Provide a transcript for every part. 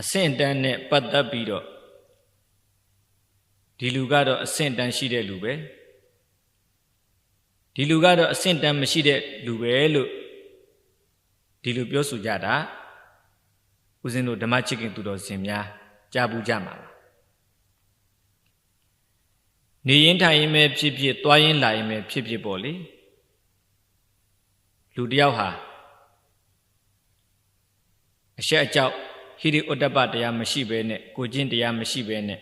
အဆင့်တန်းနဲ့ပတ်သက်ပြီးတော့ဒီလူကတော့အဆင့်တန်းရှိတဲ့လူပဲဒီလူကတော့အဆင့်တန်းမရှိတဲ့လူပဲလို့ဒီလိုပြောဆိုကြတာဦးဇင်းတို့ဓမ္မချစ်ခင်သူတော်စင်များကြားဘူးကြမှာပါနေရင်ထိုင်ရင်ပဲဖြစ်ဖြစ်သွားရင်လာရင်ပဲဖြစ်ဖြစ်ပေါ့လေလူတယောက်ဟာအရှက်အကြောက် ဟိရိဥဒ္ဒပတရားမရှိဘဲနဲ့ကိုချင်းတရားမရှိဘဲနဲ့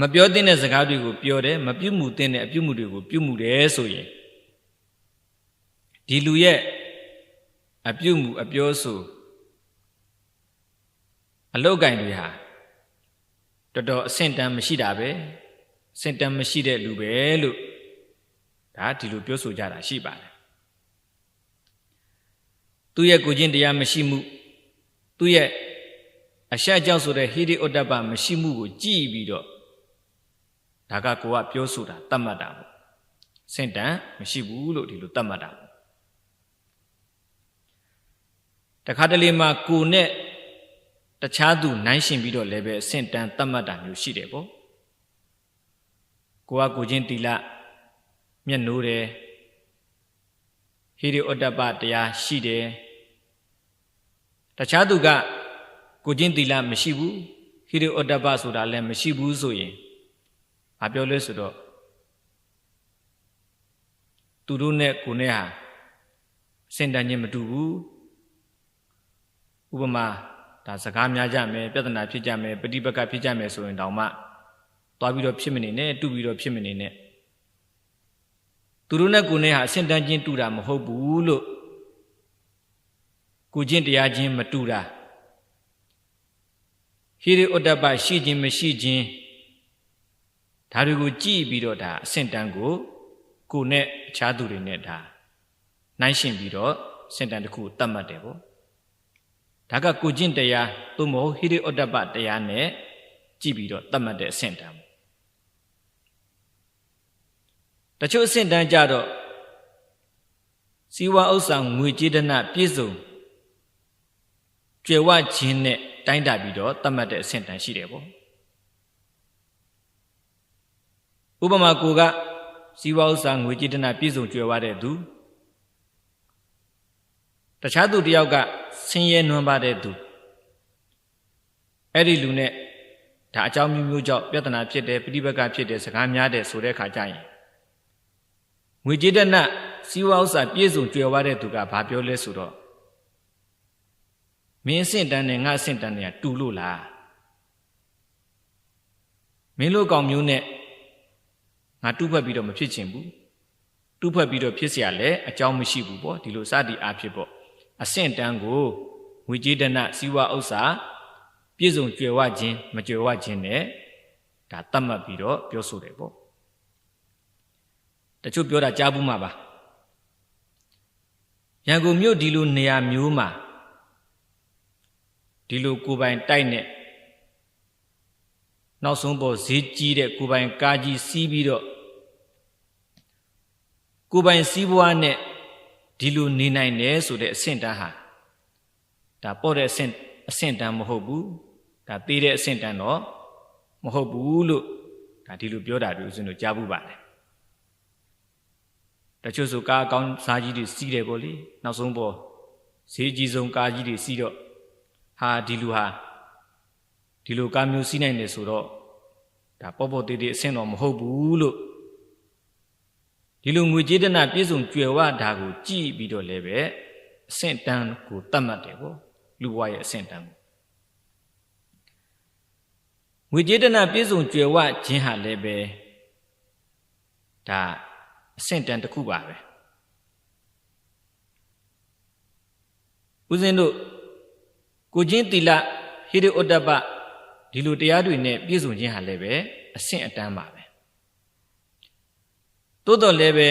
မပြောသင့်တဲ့စကားတွေကိုပြောတယ်မပြုမှုသင့်တဲ့အပြုမှုတွေကိုပြုမှုတယ်ဆိုရင်ဒီလူရဲ့အပြုမှုအပြောဆိုအလောက်ကင်တွေဟာတော်တော်အဆင့်တန်းမရှိတာပဲအဆင့်တန်းမရှိတဲ့လူပဲလို့ဒါဒီလိုပြောဆိုကြတာရှိပါတယ် သူ့ရဲ့ကိုချင်းတရားမရှိမှုသူ့ရဲ့အရှက်ကြောက်ဆိုတဲ့ဟိရိဥဒ္ဒပမရှိမှုကိုကြည့်ပြီးတော့ဒါကကိုကပြောဆိုတာတတ်မှတ်တာပေါ့စင့်တန်မရှိဘူးလို့ဒီလိုတတ်မှတ်တာပေါ့တခါတလေမှာကိုနဲ့တခြားသူနိုင်ရှင်ပြီးတော့လည်းပဲအဆင့်တန်းတတ်မှတ်တာမျိုးရှိတယ်ပေါ့ကိုကကိုချင်းတီလမျက်နှိုးတယ်ဟိရိဩတ္တပတရားရှိတယ် တခြားသူကကိုချင်းတီလမရှိဘူးဟိရိဩတ္တပဆိုတာလည်းမရှိဘူးဆိုရင်ဘာပြောလဲဆိုတော့သူတို့နဲ့ကိုနဲ့ဟာစင်တန်ချင်းမတူဘူးဥပမာဒါစကားများကြမယ်ပြဿနာဖြစ်ကြမယ်ပဋိပက္ခဖြစ်ကြမယ်ဆိုရင်တောင်မှသွားပြီးတော့ဖြစ်မနေနဲ့တူပြီးတော့ဖြစ်မနေနဲ့သူတို့နဲ့ကိုယ်နဲ့ဟာအဆင့်တန်းချင်းတူတာမဟုတ်ဘူးလို့ ကိုချင်းတရားချင်းမတူတာဟိရိဥဒ္ဒပရှိခြင်းမရှိခြင်းဒါတွေကိုကြည့်ပြီးတော့ဒါအဆင့်တန်းကိုကိုယ်နဲ့အခြားသူတွေနဲ့ဒါနိုင်ရှင်ပြီးတော့စင်တန်တစ်ခုတတ်မှတ်တယ်ပေါ့ဒါကကိုကျင့်တရားသို့မဟုတ်ဟိရိဩတ္တပတရားနဲ့ကြည့်ပြီးတော့တတ်မှတ်တဲ့အဆင့်တန်းတချို့အဆင့်တန်းကြတော့စီဝါဥစ္စာငွေကြေးဒနာပြည့်စုံ ကျွယ်ဝခြင်းနဲ့တိုင်းတာပြီးတော့တတ်မှတ်တဲ့အဆင့်တန်းရှိတယ်ပေါ့ဥပမာကိုကစီဝါဥစ္စာငွေကြေးဒနာပြည့်စုံကျွယ်ဝတဲ့သူတခြားသူတယောက်ကဆင်းရဲနွမ်းပါတဲ့သူအဲ့ဒီလူနဲ့ဒါအကြောင်းမျိုးမျိုးကြောင့်ပြဿနာဖြစ်တယ်ပြိပက္ခဖြစ်တယ်စကားများတယ်ဆိုတဲ့ခါကျရင်ငွေကြေးတနစီးပွားဥစ္စာပြည့်စုံကြွယ်ဝတဲ့သူကဘာပြောလဲဆိုတော့ မင်းအဆင့်တန်းနဲ့ငါအဆင့်တန်းနဲ့တူလို့လားမင်းလိုကောင်မျိုးနဲ့ငါတူဖက်ပြီးတော့မဖြစ်ချင်ဘူးတူဖက်ပြီးတော့ဖြစ်เสียလဲအကြောင်းမရှိဘူးပေါ့ဒီလိုစသည်အားဖြစ်ပေါ့အဆင့်တန်းကိုဝိจิတနစီဝဥစ္စာပြည့်စုံကြွယ်ဝခြင်းမကြွယ်ဝခြင်းနဲ့ဒါတတ်မှတ်ပြီးတော့ပြောဆိုတယ်ပေါ့တချို့ပြောတာကြားဘူးမှာပါရန်ကုန်မြို့ဒီလိုနေရာမျိုးမှာ ဒီလိုကိုပိုင်တိုက်နဲ့နောက်ဆုံးပေါ်ဈေးကြီးတဲ့ကိုပိုင်ကားကြီးစီးပြီးတော့ကိုပိုင်စီးပွားနဲ့ဒီလိုနေနိုင်တယ်ဆိုတဲ့အဆင့်တန်းဟာဒါပေါ့တဲ့အဆင့်အဆင့်တန်းမဟုတ်ဘူးဒါသေးတဲ့အဆင့်တန်းတော့မဟုတ်ဘူးလို့ဒါဒီလိုပြောတာတွေဦးဇင်းတို့ကြားဘူးပါတယ်တချို့ဆိုကားအကောင်းစားကြီးတွေစီးတယ်ပေါ့လေနောက်ဆုံးပေါ်ဈေးကြီးဆုံးကားကြီးတွေစီးတော့ ဟာဒီလူဟာဒီလိုကားမျိုးစီးနိုင်တယ်ဆိုတော့ဒါပေါ့ပေါ့သေးသေးအဆင့်တော့မဟုတ်ဘူးလို့ဒီလိုငွေကြေးတနာပြည့်စုံကြွယ်ဝတာကိုကြည့်ပြီးတော့လည်းပဲအဆင့်တန်းကိုတတ်မှတ်တယ်ပေါ့လူဘဝရဲ့အဆင့်တန်းကိုငွေကြေးတနာပြည့်စုံကြွယ်ဝခြင်းဟာလည်းပဲဒါအဆင့်တန်းတစ်ခုပါပဲဦးဇင်းတို့ ကိုချင်းတီလဟိရိဥဒ္ဒပဒီလိုတရားတွေနဲ့ပြည့်စုံခြင်းဟာလည်းပဲအဆင့်အတန်းပါပဲတိုးတော်လည်းပဲ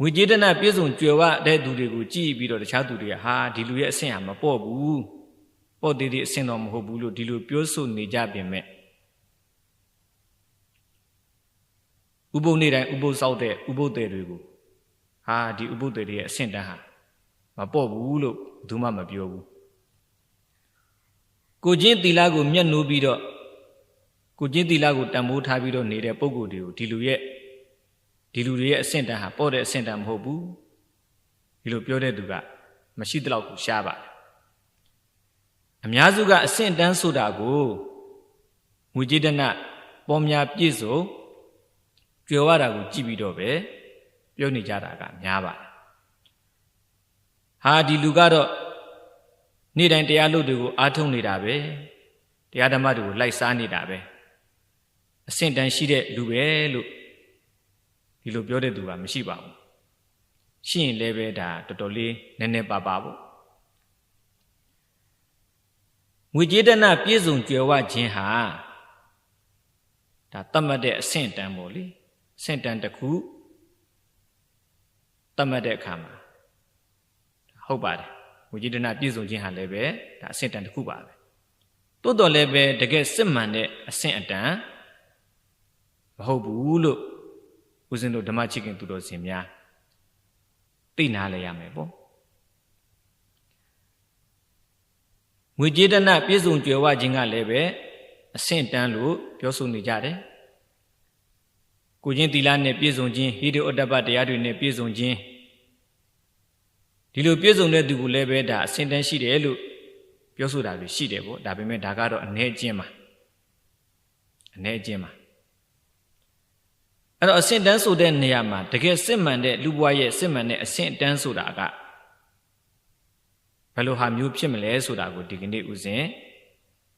ငွေကြေးတနာပြည့်စုံကြွယ်ဝတဲ့သူတွေကိုကြည့်ပြီးတော့တခြားသူတွေကဟာဒီလူရဲ့အဆင့်ဟာမပေါ့ဘူးပေါ့သေးသေးအဆင့်တော့မဟုတ်ဘူးလို့ဒီလိုပြောဆိုနေကြပြင်မဲ့ဥပုပ်နေ့တိုင်းဥပုပ်စောက်တဲ့ဥပုပ်တွေတွေကိုဟာဒီဥပုပ်တွေရဲ့အဆင့်တန်းဟာ မပေါ့ဘူးလို့ဘယ်သူမှမပြောဘူးကိုချင်းတီလာကိုမျက်နှိုးပြီးတော့ကိုချင်းတီလာကိုတန်ဖိုးထားပြီးတော့နေတဲ့ပုံကိုယ်တွေကိုဒီလူရဲ့ဒီလူတွေရဲ့အဆင့်တန်းဟာပေါ့တဲ့အဆင့်တန်းမဟုတ်ဘူးဒီလိုပြောတဲ့သူကမရှိသလောက်ကိုရှားပါတယ်အများစုကအဆင့်တန်းဆိုတာကိုငွေကြေးတနပေါ်များပြည့်စုံကြွယ်ဝတာကိုကြည့်ပြီးတော့ပဲပြောနေကြတာကများပါတယ် ဟာဒီလူကတော့နေ့တိုင်းတရားလို့တွေကိုအားထုတ်နေတာပဲတရားဓမ္မတွေကိုလိုက်စားနေတာပဲအဆင့်တန်းရှိတဲ့လူပဲလို့ဒီလိုပြောတဲ့သူကမရှိပါဘူးရှိရင်လည်းပဲဒါတော်တော်လေးနည်းနည်းပါပါပေါ့ငွေကြေးတနပြည့်စုံကြွယ်ဝခြင်းဟာဒါတတ်မှတ်တဲ့အဆင့်တန်းပေါ့လေအဆင့်တန်းတစ်ခုတတ်မှတ်တဲ့အခါမှာ ဟုတ်ပါတယ်ငွေကြေးတနပြည့်စုံခြင်းဟာလည်းပဲဒါအဆင့်တန်းတစ်ခုပါပဲတိုးတော်လည်းပဲတကယ်စစ်မှန်တဲ့အဆင့်အတန်းမဟုတ်ဘူးလို့ဦးဇင်းတို့ဓမ္မချစ်ခင်သူတော်စင်များသိနာလဲရမယ်ပေါ့ငွေကြေးတနပြည့်စုံကြွယ်ဝခြင်းကလည်းပဲအဆင့်တန်းလို့ပြောဆိုနေကြတယ်ကိုချင်းတီလာနဲ့ပြည့်စုံခြင်းဟိရိဩတ္တပတရားတွေနဲ့ပြည့်စုံခြင်း ဒီလိုပြည့်စုံတဲ့သူကိုလည်းပဲဒါအဆင့်တန်းရှိတယ်လို့ပြောဆိုတာတွေရှိတယ်ပေါ့ဒါပေမဲ့ဒါကတော့အ ਨੇ အကျဉ်းပါအ ਨੇ အကျဉ်းပါအဲ့တော့အဆင့်တန်းဆိုတဲ့နေရာမှာတကယ်စစ်မှန်တဲ့လူဘဝရဲ့စစ်မှန်တဲ့အဆင့်တန်းဆိုတာကဘယ်လိုဟာမျိုးဖြစ်မလဲဆိုတာကိုဒီကနေ့ဦးစဉ်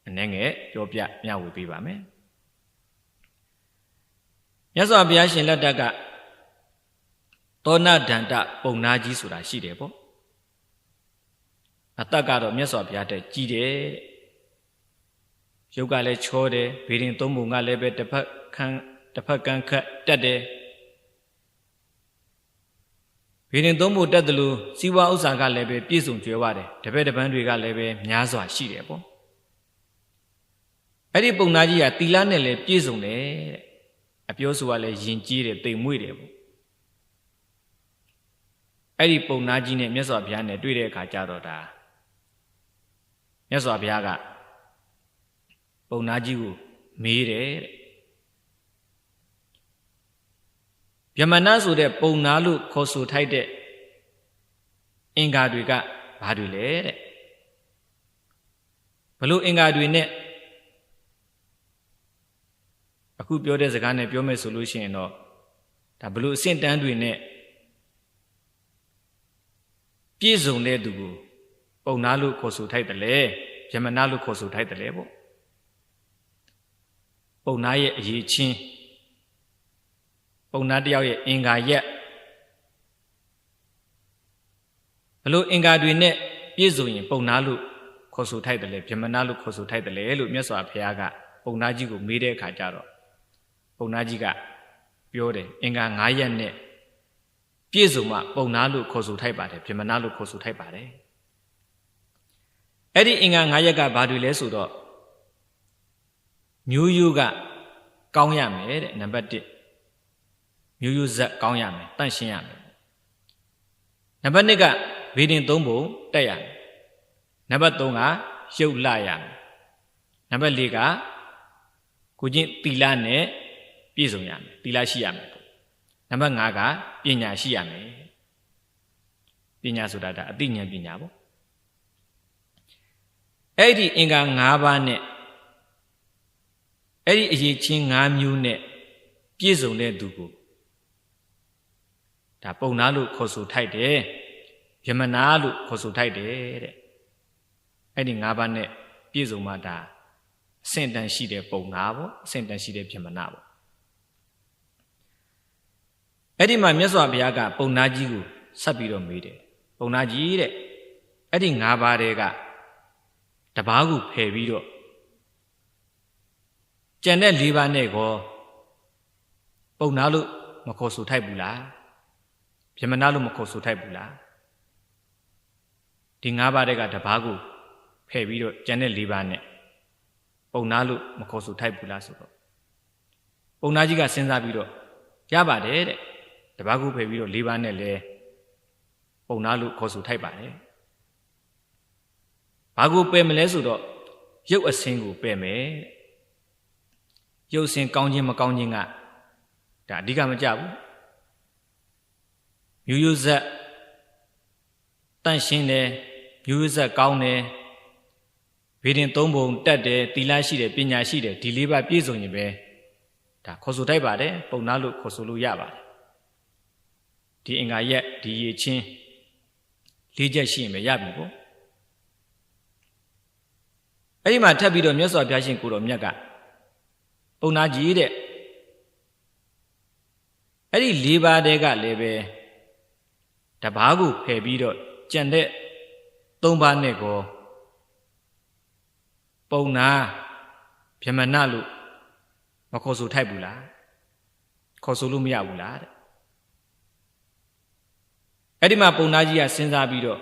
အနှဲငယ်ပြောပြမျှဝေပေးပါမယ်မြတ်စွာဘုရားရှင်လက်ထက်ကသောဏဒန္တပုံနာကြီးဆိုတာရှိတယ်ပေါ့ အသက်ကတော့မြတ်စွာဘုရားတဲ့ကြီးတယ်ရုပ်ကလည်းချောတယ်ဘေရင်သုံးပုံကလည်းပဲတစ်ဖက်ခန်းတစ်ဖက်ကန်းခတ်တက်တယ်ဘေရင်သုံးပုံတက်တယ်လို့စီဝါဥစ္စာကလည်းပဲပြည့်စုံကြွယ်ဝတယ်တပည့်တပန်းတွေကလည်းပဲများစွာရှိတယ်ပေါ့အဲ့ဒီပုံနာကြီးကတီလာနဲ့လည်းပြည့်စုံတယ်တဲ့အပြောဆိုကလည်းယဉ်ကျေးတယ်တိမ်မွေ့တယ်ပေါ့အဲ့ဒီပုံနာကြီးနဲ့မြတ်စွာဘုရားနဲ့တွေ့တဲ့အခါကျတော့ဒါ မြတ်စွာဘုရားကပုံနာကြီးကိုမေးတယ်တဲ့ဗျမနာဆိုတဲ့ပုံနာလို့ခေါ်ဆိုထိုက်တဲ့အင်္ဂါတွေကဘာတွေလဲတဲ့ဘလို့အင်္ဂါတွေနဲ့အခုပြောတဲ့စကားနဲ့ပြောမယ်ဆိုလို့ရှိရင်တော့ဒါဘလို့အဆင့်တန်းတွေနဲ့ပြည့်စုံတဲ့သူကို ပုံနာလို့ခေါ်ဆိုထိုက်တယ်လေယမနာလို့ခေါ်ဆိုထိုက်တယ်လေပေါ့ပုံနာရဲ့အရေးချင်းပုံနာတယောက်ရဲ့အင်္ဂါရက်ဘလို့အင်္ဂါတွေနဲ့ပြည့်စုံရင်ပုံနာလို့ခေါ်ဆိုထိုက်တယ်လေယမနာလို့ခေါ်ဆိုထိုက်တယ်လေလို့မြတ်စွာဘုရားကပုံနာကြီးကိုမေးတဲ့အခါကျတော့ပုံနာကြီးကပြောတယ်အင်္ဂါ9ရက်နဲ့ပြည့်စုံမှပုံနာလို့ခေါ်ဆိုထိုက်ပါတယ်ဗြဟ္မဏလို့ခေါ်ဆိုထိုက်ပါတယ် အဲ့ဒီအင်္ဂါ9ရက်ကဘာတွေလဲဆိုတော့မျိုးရိုးကကောင်းရမယ်တဲ့နံပါတ်1မျိုးရိုးဇက်ကောင်းရမယ်တန့်ရှင်းရမယ်နံပါတ်2ကဗေဒင်3ပုံတက်ရမယ်နံပါတ်3ကရုပ်လရမယ်နံပါတ်4ကကိုချင်းတီလာနဲ့ပြည့်စုံရမယ်တီလာရှိရမယ်နံပါတ်5ကပညာရှိရမယ်ပညာဆိုတာဒါအသိဉာဏ်ပညာပေါ့ အဲ့ဒီအင်္ဂါ5ပါးနဲ့အဲ့ဒီအရေးချင်း5မျိုးနဲ့ပြည့်စုံတဲ့သူကိုဒါပုံနာလို့ခေါ်ဆိုထိုက်တယ်ယမနာလို့ခေါ်ဆိုထိုက်တယ်တဲ့အဲ့ဒီ5ပါးနဲ့ပြည့်စုံမှဒါအဆင့်တန်ရှိတဲ့ပုံနာပေါ့အဆင့်တန်ရှိတဲ့ယမနာပေါ့အဲ့ဒီမှာမြတ်စွာဘုရားကပုံနာကြီးကိုဆက်ပြီးတော့မေးတယ်ပုံနာကြီးတဲ့အဲ့ဒီ၅ပါးတဲက တပားကိုဖယ်ပြီးတော့ကြံတဲ့၄ပါးနဲ့ကောပုံနာလို့မခေါ်ဆိုထိုက်ဘူးလားဗြဟ္မဏလို့မခေါ်ဆိုထိုက်ဘူးလားဒီ၅ပါးတဲကတပားကိုဖယ်ပြီးတော့ကြံတဲ့၄ပါးနဲ့ပုံနာလို့မခေါ်ဆိုထိုက်ဘူးလားဆိုတော့ပုံနာကြီးကစဉ်းစားပြီးတော့ရပါတယ်တဲ့တပားခုဖယ်ပြီးတော့၄ပါးနဲ့လဲပုံနာလို့ခေါ်ဆိုထိုက်ပါတယ် ဘာကိုပယ်မလဲဆိုတော့ရုပ်အစင်းကိုပယ်မယ်ရုပ်အစင်းကောင်းခြင်းမကောင်းခြင်းကဒါအဓိကမကြဘူးမျိုးရိုးဆက်တန့်ရှင်းတယ်မျိုးရိုးဆက်ကောင်းတယ်ဗေဒင်သုံးပုံတက်တယ်တီလာရှိတယ်ပညာရှိတယ်ဒီလေးပါပြည့်စုံရင်ပဲဒါခေါ်ဆိုထိုက်ပါတယ်ပုံနာလို့ခေါ်ဆိုလို့ရပါတယ်ဒီအင်္ဂါရက်ဒီရချင်းလေးချက်ရှိရင်ပဲရပြီပေါ့ အဲ့ဒီမှာထပ်ပြီးတော့မြတ်စွာဘုရားရှင်ကိုတော်မြတ်ကပုံနာကြီးတဲ့အဲ့ဒီ၄ပါးတည်းကလည်းပဲတပားကိုဖယ်ပြီးတော့ကြံတဲ့၃ပါးနဲ့ကိုပုံနာဗြဟ္မဏလို့မခေါ်ဆိုထိုက်ဘူးလားခေါ်ဆိုလို့မရဘူးလားတဲ့အဲ့ဒီမှာပုံနာကြီးကစဉ်းစားပြီးတော့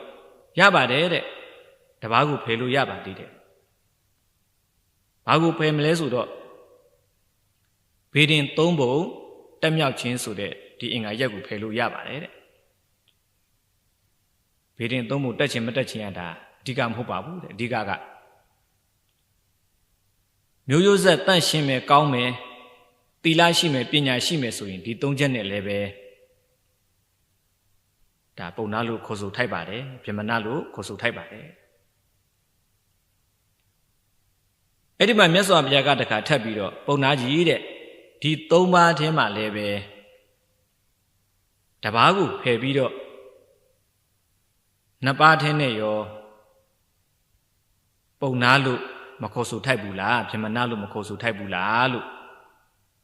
ရပါတယ်တဲ့တပားကိုဖယ်လို့ရပါသေးတယ် ဘာကိုဖယ်မလဲဆိုတော့ဘေဒင်၃ဘုံတက်မြောက်ခြင်းဆိုတဲ့ဒီအင်္ဂါရက်ကိုဖယ်လို့ရပါတယ်တဲ့ဘေဒင်သုံးဖို့တက်ချင်မတက်ချင်ရတာအဓိကမဟုတ်ပါဘူးတဲ့အဓိကကမျိုးရိုးဆက်တန့်ရှင်းမယ်ကောင်းမယ်တီလာရှိမယ်ပညာရှိမယ်ဆိုရင်ဒီသုံးချက်နဲ့လည်းပဲဒါပုံနာလို့ခေါ်ဆိုထိုက်ပါတယ်ဗြဟ္မဏလို့ခေါ်ဆိုထိုက်ပါတယ် အဲ့ဒီမှာမြတ်စွာဘုရားကတခါထပ်ပြီးတော့ပုံနာကြီးတဲ့ဒီသုံးပါးထဲမှာလည်းပဲတပားကိုဖယ်ပြီးတော့နှစ်ပါးထဲနဲ့ရောပုံနာလို့မခေါ်ဆိုထိုက်ဘူးလားဗြဟ္မဏလို့မခေါ်ဆိုထိုက်ဘူးလားလို့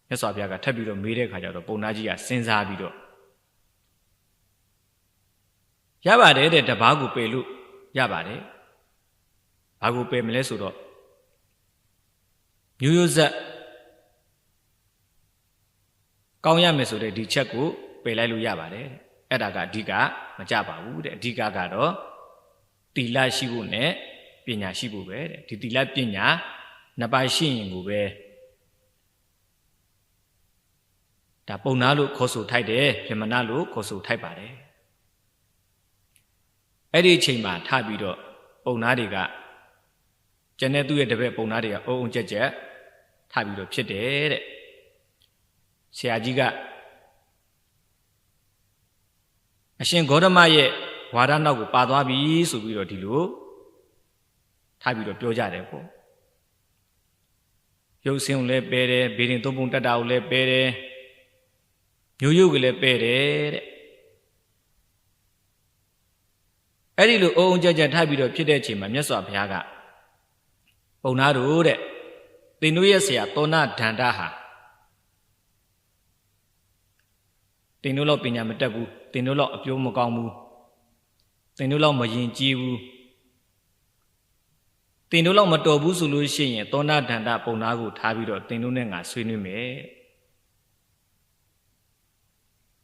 မြတ်စွာဘုရားကထပ်ပြီးတော့မေးတဲ့ခါကျတော့ပုံနာကြီးကစဉ်းစားပြီးတော့ရပါတယ်တဲ့တပားကိုပယ်လို့ရပါတယ်ဘာကိုပယ်မလဲဆိုတော့ မျိုးရိုးဆက်ကောင်းရမယ်ဆိုတဲ့ဒီချက်ကိုပယ်လိုက်လို့ရပါတယ်အဲ့ဒါကအဓိကမကြပါဘူးတဲ့အဓိကကတော့တီလရှိဖို့နဲ့ပညာရှိဖို့ပဲတဲ့ဒီတီလပညာနှစ်ပါးရှိရင်ကိုပဲဒါပုံနာလို့ခေါ်ဆိုထိုက်တယ်ပြမနာလို့ခေါ်ဆိုထိုက်ပါတယ်အဲ့ဒီအချိန်မှာထပြီးတော့ပုံနာတွေကကျန်တဲ့သူ့ရဲ့တပည့်ပုံနာတွေကအုံအုံကြက်ကြက် ထပြီးတော့ဖြစ်တယ်တဲ့ဆရာကြီးကအရှင်ဂေါတမရဲ့ဝါဒနောက်ကိုပါသွားပြီဆိုပြီးတော့ဒီလိုထားပြီးတော့ပြောကြတယ်ပေါ့ရုပ်စင်းကိုလည်းပဲတယ်ဘေရင်သုံးပုံတက်တာကိုလည်းပဲတယ်မျိုးရုပ်ကလည်းပဲတယ်တဲ့အဲ့ဒီလိုအုံအုံကြကြထားပြီးတော့ဖြစ်တဲ့အချိန်မှာမြတ်စွာဘုရားကပုံနာတို့တဲ့ သင်တို့ရဲ့ဆရာသောနာဒန္တဟာသင်တို့လောက်ပညာမတတ်ဘူးသင်တို့လောက်အပြိုးမကောင်းဘူးသင်တို့လောက်မရင်ကြီးဘူးသင်တို့လောက်မတော်ဘူးဆိုလို့ရှိရင်သောနာဒန္တပုံနာကိုထားပြီးတော့သင်တို့နဲ့ငါဆွေးနွေးမယ်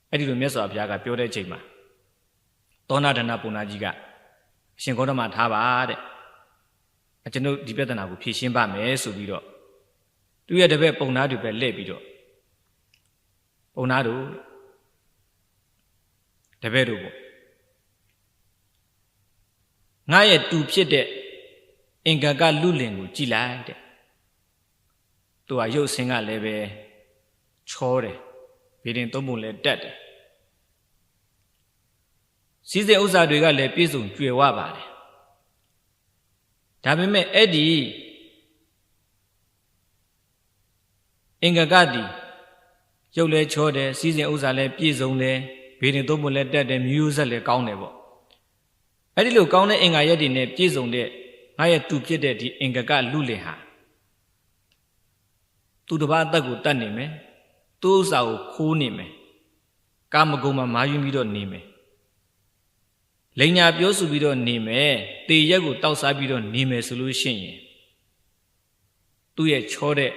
အဲ့ဒီလိုမြတ်စွာဘုရားကပြောတဲ့ချိန်မှာသောနာဒန္တပုံနာကြီးကအရှင်ဂေါတမထားပါတဲ့ကျွန်တော်ဒီပြဿနာကိုဖြေရှင်းပါမယ်ဆိုပြီးတော့ သူရဲ့တပည့်ပုံနာတွေပဲလှည့်ပြီးတော့ပုံနာတို့တပည့်တို့ပေါ့ငါရဲ့တူဖြစ်တဲ့အင်္ဂကလူလင်ကိုကြည်လိုက်တဲ့သူကရုပ်ဆင်းကလည်းပဲချောတယ်ဗေဒင်သုံးပုံလည်းတက်တယ်စီးစိမ်ဥစ္စာတွေကလည်းပြည့်စုံကြွယ်ဝပါတယ်ဒါပေမဲ့အဲ့ဒီ အင်္ဂကတိရုပ်လည်းချောတယ်စီးစိမ်ဥစ္စာလည်းပြည့်စုံတယ်ဘေးရင်သုံးပုံလည်းတက်တယ်မျိုးဆက်လည်းကောင်းတယ်ပေါ့အဲ့ဒီလိုကောင်းတဲ့အင်္ဂါရက်တွေနဲ့ပြည့်စုံတဲ့ငါရဲ့သူဖြစ်တဲ့ဒီအင်္ဂကလူလင်ဟာသူတစ်ပါးအသက်ကိုတတ်နေမယ်သူ့ဥစ္စာကိုခိုးနေမယ်ကာမဂုဏ်မှာမာယူပြီးတော့နေမယ်လိန်ညာပြောဆိုပြီးတော့နေမယ်တေရက်ကိုတောက်စားပြီးတော့နေမယ်ဆိုလို့ရှိရင်သူ့ရဲ့ချောတဲ့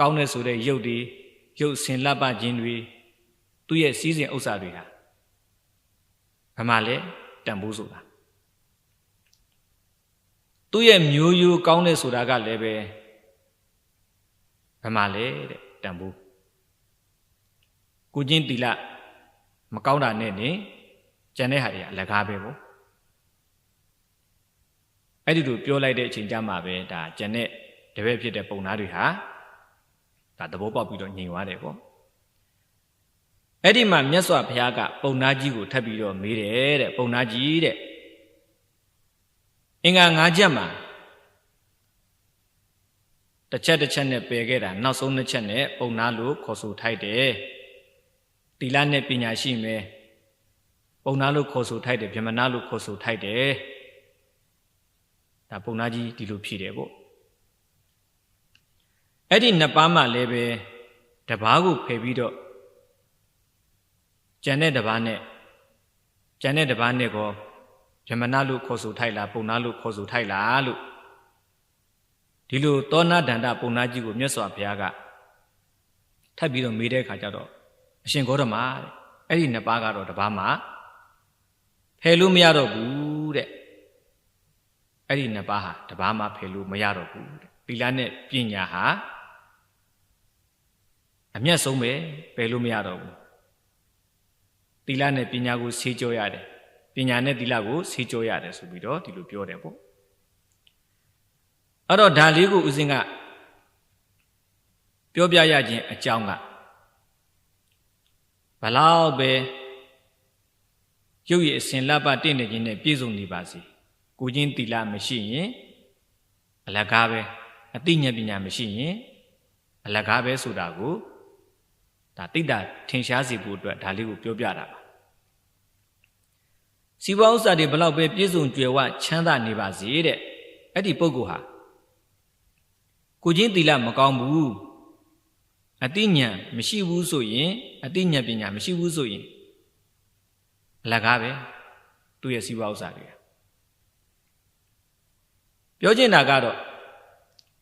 ကောင်းတဲ့ဆိုတဲ့ရုပ်တွေရုပ်ဆင်လပ်ပခြင်းတွေသူ့ရဲ့စီးစိမ်ဥစ္စာတွေဟာဘာမှလဲတန်ဖိုးဆိုတာသူ့ရဲ့မျိုးရိုးကောင်းတဲ့ဆိုတာကလည်းပဲဘာမှလဲတဲ့တန်ဖိုးကိုချင်းတီလမကောင်းတာနဲ့နေကျန်တဲ့ဟာတွေကအလကားပဲပေါ့အဲ့ဒီလိုပြောလိုက်တဲ့အချိန်ကြမှာပဲဒါကျန်တဲ့တပည့်ဖြစ်တဲ့ပုံသားတွေဟာ ဒါသဘောပေါက်ပြီးတော့ညင်သွားတယ်ပေါ့အဲ့ဒီမှာမြတ်စွာဘုရားကပုံသားကြီးကိုထပ်ပြီးတော့မေးတယ်တဲ့ပုံသားကြီးတဲ့အင်္ဂါ၅ချက်မှာတစ်ချက်တစ်ချက်နဲ့ပယ်ခဲ့တာနောက်ဆုံးတစ်ချက်နဲ့ပုံနာလို့ခေါ်ဆိုထိုက်တယ်။တီလာနဲ့ပညာရှိမယ်။ပုံနာလို့ခေါ်ဆိုထိုက်တယ်ဗြဟ္မဏလို့ခေါ်ဆိုထိုက်တယ်။ဒါပုံနာကြီးဒီလိုဖြေတယ်ပေါ့။ အဲ့ဒီနှစ်ပါးမှလည်းပဲတပားကိုဖယ်ပြီးတော့ကျန်တဲ့တပားနဲ့ကျန်တဲ့တပားနဲ့ကောဗြဟ္မဏလို့ခေါ်ဆိုထိုက်လားပုံနာလို့ခေါ်ဆိုထိုက်လားလို့ဒီလိုသောနာဒန္တပုံနာကြီးကိုမြတ်စွာဘုရားကထပ်ပြီးတော့မေးတဲ့အခါကျတော့အရှင်ဂေါတမတဲ့အဲ့ဒီနှစ်ပါးကတော့တပါးမှာဖယ်လို့မရတော့ဘူးတဲ့အဲ့ဒီနှစ်ပါးဟာတပါးမှာဖယ်လို့မရတော့ဘူးတဲ့သီလနဲ့ပညာဟာ အမျက်ဆုံးပဲပယ်လို့မရတော့ဘူးသီလနဲ့ပညာကိုဆေးကြောရတယ်ပညာနဲ့သီလကိုဆေးကြောရတယ်ဆိုပြီးတော့ဒီလိုပြောတယ်ပေါ့အဲ့တော့ဒါလေးကိုဦးစင်းကပြောပြရခြင်းအကြောင်းကဘလောက်ပဲရုပ်ရည်အစဉ်လပတင့်နေခြင်းနဲ့ပြည့်စုံနေပါစေကိုချင်းတီလာမရှိရင်အလကားပဲအသိဉာဏ်ပညာမရှိရင်အလကားပဲဆိုတာကို ဒါတိတ်တာထင်ရှားစေဖို့အတွက်ဒါလေးကိုပြောပြတာပါစီးပွားဥစ္စာတွေဘလောက်ပဲပြည့်စုံကြွယ်ဝချမ်းသာနေပါစေတဲ့အဲ့ဒီပုဂ္ဂိုလ်ဟာကိုချင်းသီလမကောင်းဘူးအတိညာမရှိဘူးဆိုရင်အတိညာပညာမရှိဘူးဆိုရင်အလကားပဲသူ့ရဲ့စီးပွားဥစ္စာတွေပြောချင်တာကတော့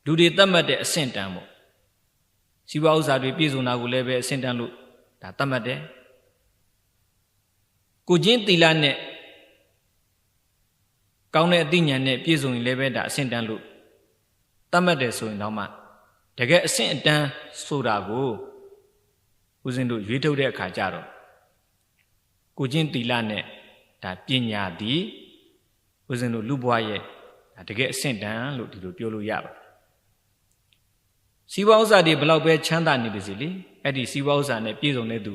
လူတွေတတ်မှတ်တဲ့အဆင့်တန်းပေါ့ စီးပွားဥစ္စာတွေပြည့်စုံတာကိုလည်းပဲအဆင့်တန်းလို့ဒါတတ်မှတ်တယ်ကိုချင်းသီလနဲ့ကောင်းတဲ့အသိဉာဏ်နဲ့ပြည့်စုံရင်လည်းပဲဒါအဆင့်တန်းလို့တတ်မှတ်တယ်ဆိုရင်တော့မှတကယ်အဆင့်အတန်းဆိုတာကိုဦးဇင်းတို့ရွေးထုတ်တဲ့အခါကျတော့ကိုချင်းတီလာနဲ့ဒါပညာသည်ဦးဇင်းတို့လူဘွားရဲ့ဒါတကယ်အဆင့်တန်းလို့ဒီလိုပြောလို့ရပါ စီးပွားဥစ္စာတွေဘလောက်ပဲချမ်းသာနေပါစေလေအဲ့ဒီစီးပွားဥစ္စာနဲ့ပြည့်စုံတဲ့သူ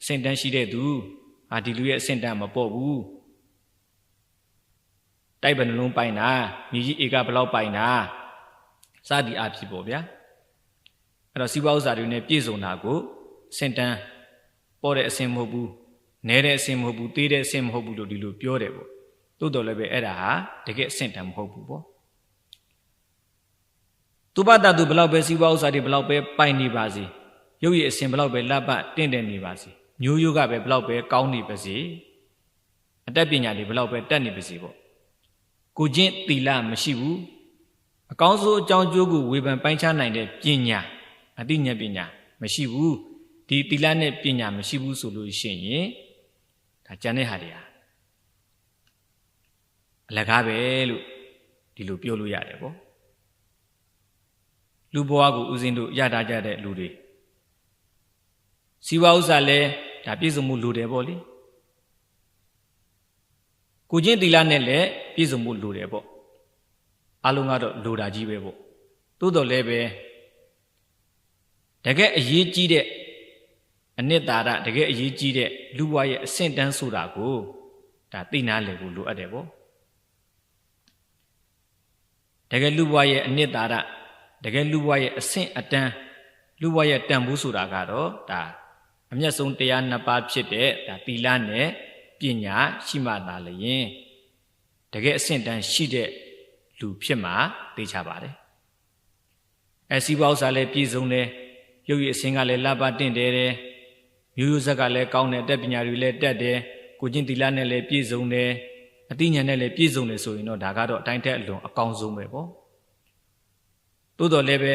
အဆင့်တန်းရှိတဲ့သူဟာဒီလူရဲ့အဆင့်တန်းမပေါ့ဘူးတိုက်ပနှလုံးပိုင်တာမြေကြီးဧကဘလောက်ပိုင်တာစသည်အဖြစ်ပေါ့ဗျာအဲ့တော့စီးပွားဥစ္စာတွေနဲ့ပြည့်စုံတာကိုစင်တန်းပေါ်တဲ့အစင်မဟုတ်ဘူးနဲတဲ့အစင်မဟုတ်ဘူးသေးတဲ့အစင်မဟုတ်ဘူးလို့ဒီလိုပြောတယ်ပေါ့သို့တော်လည်းပဲအဲ့ဒါဟာတကယ်အစင်တန်းမဟုတ်ဘူးပေါ့ သူပတ္တသူဘလောက်ပဲစီးပွားဥစ္စာတွေဘလောက်ပဲပိုင်နေပါစေရုပ်ရည်အစင်ဘလောက်ပဲလက်ပတ်တင့်တယ်နေပါစေမျိုးရိုးကပဲဘလောက်ပဲကောင်းနေပါစေအတတ်ပညာတွေဘလောက်ပဲတက်နေပါစေပေါ့ကိုချင်းတီလာမရှိဘူးအကောင်းဆုံးအကြောင်းကျိုးကိုဝေဖန်ပိုင်းခြားနိုင်တဲ့ပညာအသိဉာဏ်ပညာမရှိဘူးဒီတိလနဲ့ပညာမရှိဘူးဆိုလို့ရှိရင်ဒါကျန်တဲ့ဟာတွေဟာအလကားပဲလို့ဒီလိုပြောလို့ရတယ်ပေါ့ လူဘဝကိုဥစဉ်တို့ရတာကြတဲ့လူတွေစီဝါဥစ္စာလဲဒါပြည့်စုံမှုလိုတယ်ပေါ့လေကိုချင်းတိလနဲ့လည်းပြည့်စုံမှုလိုတယ်ပေါ့အလုံးကတော့လိုတာကြီးပဲပေါ့သို့တော်လည်းပဲတကယ်အရေးကြီးတဲ့အနှစ်သာရတကယ်အရေးကြီးတဲ့လူဘဝရဲ့အဆင့်တန်းဆိုတာကိုဒါသိနာလည်ဖို့လိုအပ်တယ်ပေါ့တကယ်လူဘဝရဲ့အနှစ်သာရ တကယ်လူဘဝရဲ့အဆင့်အတန်းလူဘဝရဲ့တန်ဖိုးဆိုတာကတော့ဒါအမျက်ဆုံးတရားနှစ်ပါးဖြစ်တဲ့ဒါသီလနဲ့ပညာရှိမှသာလျင်တကယ်အဆင့်တန်းရှိတဲ့လူဖြစ်မှာသိချပါတယ်အဲစီးပွားဥစ္စာလည်းပြည့်စုံတယ်ရုပ်ရည်အစင်းကလည်းလပတင့်တယ်တယ်မျိုးရိုးဇက်ကလည်းကောင်းတယ်တက်ပညာတွေလည်းတက်တယ်ကိုချင်းတီလာနဲ့လည်းပြည့်စုံတယ်အသိဉာဏ်နဲ့လည်းပြည့်စုံတယ်ဆိုရင်တော့ဒါကတော့အတိုင်းထက်အလွန်အကောင်းဆုံးပဲပေါ့ သို့တော်လည်းပဲ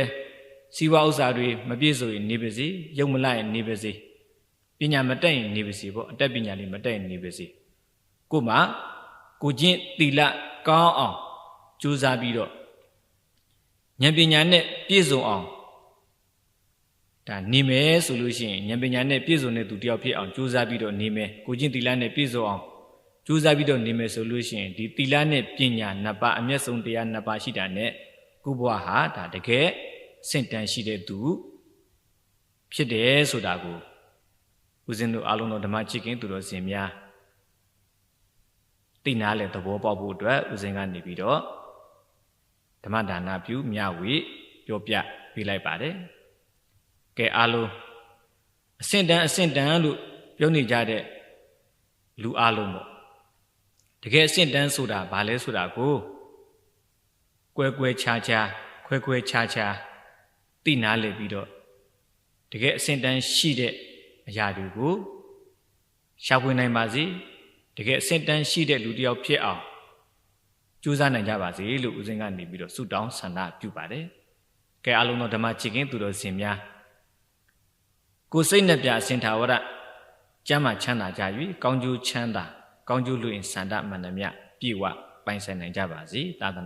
စီးပွားဥစ္စာတွေမပြည့်စုံရင်နေပါစေရုပ်မလိုက်ရင်နေပါစေပညာမတက်ရင်နေပါစေပေါ့အတက်ပညာလေးမတက်ရင်နေပါစေကို့မှာကိုချင်းတီလာကောင်းအောင်ကြိုးစားပြီးတော့ဉာဏ်ပညာနဲ့ပြည့်စုံအောင်ဒါနေမယ်ဆိုလို့ရှိရင်ဉာဏ်ပညာနဲ့ပြည့်စုံတဲ့သူတယောက်ဖြစ်အောင်ကြိုးစားပြီးတော့နေမယ်ကိုချင်းတီလနဲ့ပြည့်စုံအောင်ကြိုးစားပြီးတော့နေမယ်ဆိုလို့ရှိရင်ဒီသီလနဲ့ပညာနှစ်ပါးအမျက်ဆုံးတရားနှစ်ပါးရှိတာနဲ့ ကိုဘွားဟာဒါတကယ်စင့်တန်ရှိတဲ့သူဖြစ်တယ်ဆိုတာကိုဦးဇင်းတို့အားလုံးတော်ဓမ္မချစ်ခင်သူတော်စင်များသိနာလဲသဘောပေါက်ဖို့အတွက်ဦးဇင်းကနေပြီးတော့ဓမ္မဒါနပြုမြဝေပြောပြပေးလိုက်ပါတယ်ကဲအားလုံးအစင့်တန်အစင့်တန်လို့ပြောနေကြတဲ့လူအားလုံးပေါ့တကယ်အစင့်တန်းဆိုတာဘာလဲဆိုတာကို ကွဲကွဲခြားခြားခွဲခွဲခြားခြားသိနာလေပြီးတော့တကယ်အစင့်တန်းရှိတဲ့အရာတွေကိုရှာဖွေနိုင်ပါစေတကယ်အစင့်တန်းရှိတဲ့လူတစ်ယောက်ဖြစ်အောင်ကြိုးစားနိုင်ကြပါစေလို့ဦးဇင်းကနေပြီးတော့ဆုတောင်းဆန္ဒပြုပါတယ်ကဲအလုံးတော်ဓမ္မချစ်ခင်သူတော်စင်များကိုယ်စိတ်နှပြအစင်ထာဝရကျမ်းမာချမ်းသာကြ၍ကောင်းကျိုးချမ်းသာကောင်းကျိုးလူရင်စန္ဒမန္တမြပြေဝပိုင်ဆိုင်နိုင်ကြပါစေသာသနာ